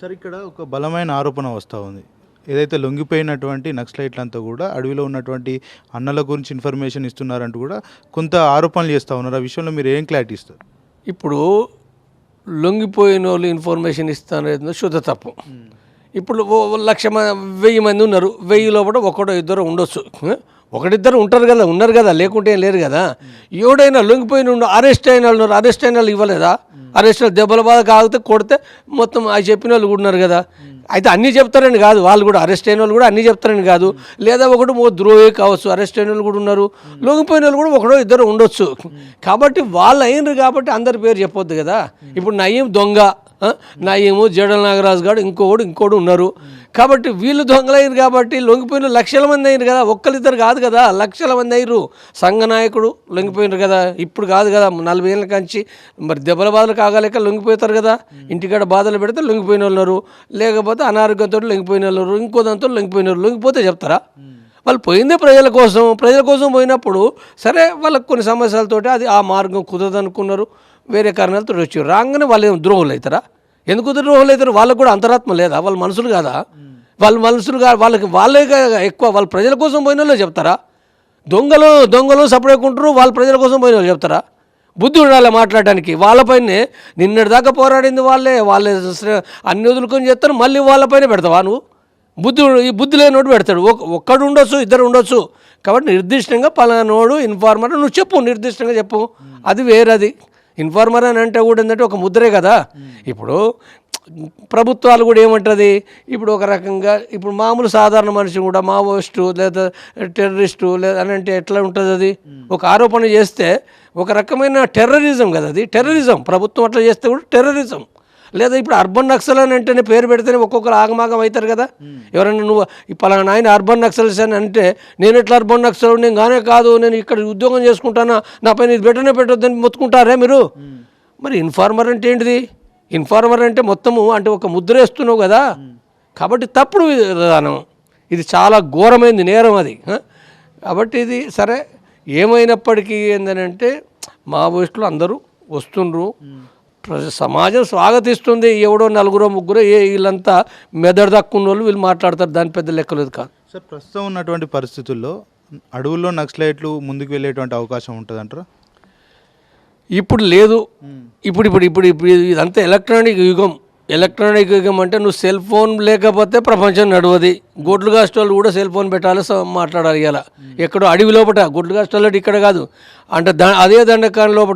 Sir ఇక్కడ ఒక బలమైన ఆరోపణ వస్తూ ఉంది. ఏదైతే లొంగిపోయినటువంటి నక్సలైట్లంతా కూడా అడవిలో ఉన్నటువంటి అన్నల గురించి ఇన్ఫర్మేషన్ ఇస్తున్నారంటూ కూడా కొంత ఆరోపణలు చేస్తూ ఉన్నారు. ఆ విషయంలో మీరు ఏం క్లారిటీ ఇస్తారు? ఇప్పుడు లొంగిపోయిన వాళ్ళు ఇన్ఫర్మేషన్ ఇస్తానేది శుద్ధ తప్పు. ఇప్పుడు లక్ష మంది వెయ్యి మంది ఉన్నారు. వెయ్యి లోపల ఒకడో ఇద్దరు ఉండొచ్చు. ఆ? ఒకడిద్దరు ఉంటారు కదా ఉన్నారు కదా లేకుంటే ఏం లేరు కదా. ఎవడైనా లొంగిపోయిన ఉండు అరెస్ట్ అయిన వాళ్ళు అరెస్ట్ అయిన వాళ్ళు ఇవ్వలేదా? అరెస్ట్ దెబ్బల బాధ కాగితే కొడితే మొత్తం అవి చెప్పిన వాళ్ళు కూడా ఉన్నారు కదా. అయితే అన్నీ చెప్తారని కాదు వాళ్ళు కూడా అరెస్ట్ అయిన వాళ్ళు కూడా అన్నీ చెప్తారని కాదు. లేదా ఒకటి ఓ ద్రోహి కావచ్చు అరెస్ట్ అయిన వాళ్ళు కూడా ఉన్నారు. లొంగిపోయిన వాళ్ళు కూడా ఒకడో ఇద్దరు ఉండొచ్చు. కాబట్టి వాళ్ళు అయినరు కాబట్టి అందరి పేరు చెప్పొద్దు కదా. ఇప్పుడు నయీం దొంగ? నయీము జడల నాగరాజు గారు ఇంకోడు ఇంకోడు ఉన్నారు. కాబట్టి వీళ్ళు దొంగలయ్యారు కాబట్టి లొంగిపోయిన లక్షల మంది అయినారు కదా. ఒక్కరిద్దరు కాదు కదా. లక్షల మంది అయ్యారు సంఘ నాయకుడు లొంగిపోయినారు కదా. ఇప్పుడు కాదు కదా. నలభై ఏళ్ళ కంచి మరి దెబ్బల బాధలు కాగలేక లొంగిపోతారు కదా. ఇంటికాడ బాధలు పెడితే లొంగిపోయిన వాళ్ళు లేకపోతే అనారోగ్యంతో లొంగిపోయిన వాళ్ళు ఇంకో దాంతో లొంగిపోయిన వాళ్ళు లొంగిపోతే చెప్తారా? వాళ్ళు పోయిందే ప్రజల కోసం ప్రజల కోసం పోయినప్పుడు సరే వాళ్ళకి కొన్ని సమస్యలతోటి అది ఆ మార్గం కుదరదు అనుకున్నారు వేరే కారణాలతో వచ్చారు రాగానే వాళ్ళు ఏం ద్రోహులు అవుతారా ఎందుకు ద్రోహులు అవుతారు వాళ్ళకు కూడా అంతరాత్మ లేదా? వాళ్ళ మనుషులు కాదా? వాళ్ళ మనుషులు కా వాళ్ళకి వాళ్ళే ఎక్కువ వాళ్ళ ప్రజల కోసం పోయిన వాళ్ళే చెప్తారా? దొంగలు దొంగలు సపరేకుంటారు వాళ్ళ ప్రజల కోసం పోయిన వాళ్ళు చెప్తారా? బుద్ధి ఉండాలి మాట్లాడడానికి. వాళ్ళపైనే నిన్నటి దాకా పోరాడింది వాళ్ళే. వాళ్ళే అన్ని వదులుకొని చేస్తారు మళ్ళీ వాళ్ళపైన పెడతావా నువ్వు? బుద్ధి ఈ బుద్ధి లేనోడు పెడతాడు. ఒక ఒక్కడు ఉండొచ్చు ఇద్దరు ఉండొచ్చు. కాబట్టి నిర్దిష్టంగా పలానోడు ఇన్ఫార్మర్ నువ్వు చెప్పు నిర్దిష్టంగా చెప్పు. అది వేరది. ఇన్ఫార్మర్ అని అంటే కూడా ఏంటంటే ఒక ముద్రే కదా. ఇప్పుడు ప్రభుత్వాలు కూడా ఏమంటుంది? ఇప్పుడు ఒక రకంగా ఇప్పుడు మామూలు సాధారణ మనిషి కూడా మావోయిస్టు లేదా టెర్రరిస్టు లేదా అని అంటే ఎట్లా ఉంటుంది అది? ఒక ఆరోపణ చేస్తే ఒక రకమైన టెర్రరిజం కదా అది. టెర్రరిజం ప్రభుత్వం అట్లా చేస్తే కూడా టెర్రరిజం. లేదా ఇప్పుడు అర్బన్ నక్సల్ అని అంటేనే పేరు పెడితేనే ఒక్కొక్కరు ఆగమాగం అవుతారు కదా. ఎవరైనా నువ్వు ఈ పలానా ఆయన అర్బన్ నక్సల్స్ అని అంటే నేను ఎట్లా అర్బన్ నక్సల్ నేను గానే కాదు నేను ఇక్కడ ఉద్యోగం చేసుకుంటానా నా పైన ఇది పెట్టనే పెట్టొద్దని మొత్తుకుంటారే మీరు? మరి ఇన్ఫార్మర్ అంటే ఏంటిది? ఇన్ఫార్మర్ అంటే మొత్తము అంటే ఒక ముద్ర వేస్తున్నావు కదా. కాబట్టి తప్పుడు విధానం. ఇది చాలా ఘోరమైంది నేరం అది కాబట్టి ఇది సరే ఏమైనప్పటికీ ఏంటంటే మావోయిస్టులు అందరూ వస్తుండ్రు. సమాజం స్వాగతిస్తుంది. ఎవడో నలుగురో ముగ్గురో ఏ వీళ్ళంతా మెదడు దక్కున్న వాళ్ళు వీళ్ళు మాట్లాడతారు. దాని పెద్ద లెక్కలేదు కాదు. సార్ ప్రస్తుతం ఉన్నటువంటి పరిస్థితుల్లో అడవుల్లో నక్సలైట్లు ముందుకు వెళ్ళేటువంటి అవకాశం ఉంటుందంటారా? ఇప్పుడు లేదు. ఇప్పుడు ఇప్పుడు ఇప్పుడు ఇప్పుడు ఇదంతా ఎలక్ట్రానిక్ యుగం. ఎలక్ట్రానిక్ యుగం అంటే నువ్వు సెల్ ఫోన్ లేకపోతే ప్రపంచం నడవది. గొడ్లు కాస్టోళ్ళు కూడా సెల్ ఫోన్ పెట్టాలి మాట్లాడాలి ఇలా ఎక్కడో అడవి లోపట గొడ్లు కాస్టోళ్ళు ఇక్కడ కాదు. అంటే దా అదే దండకాని లోపట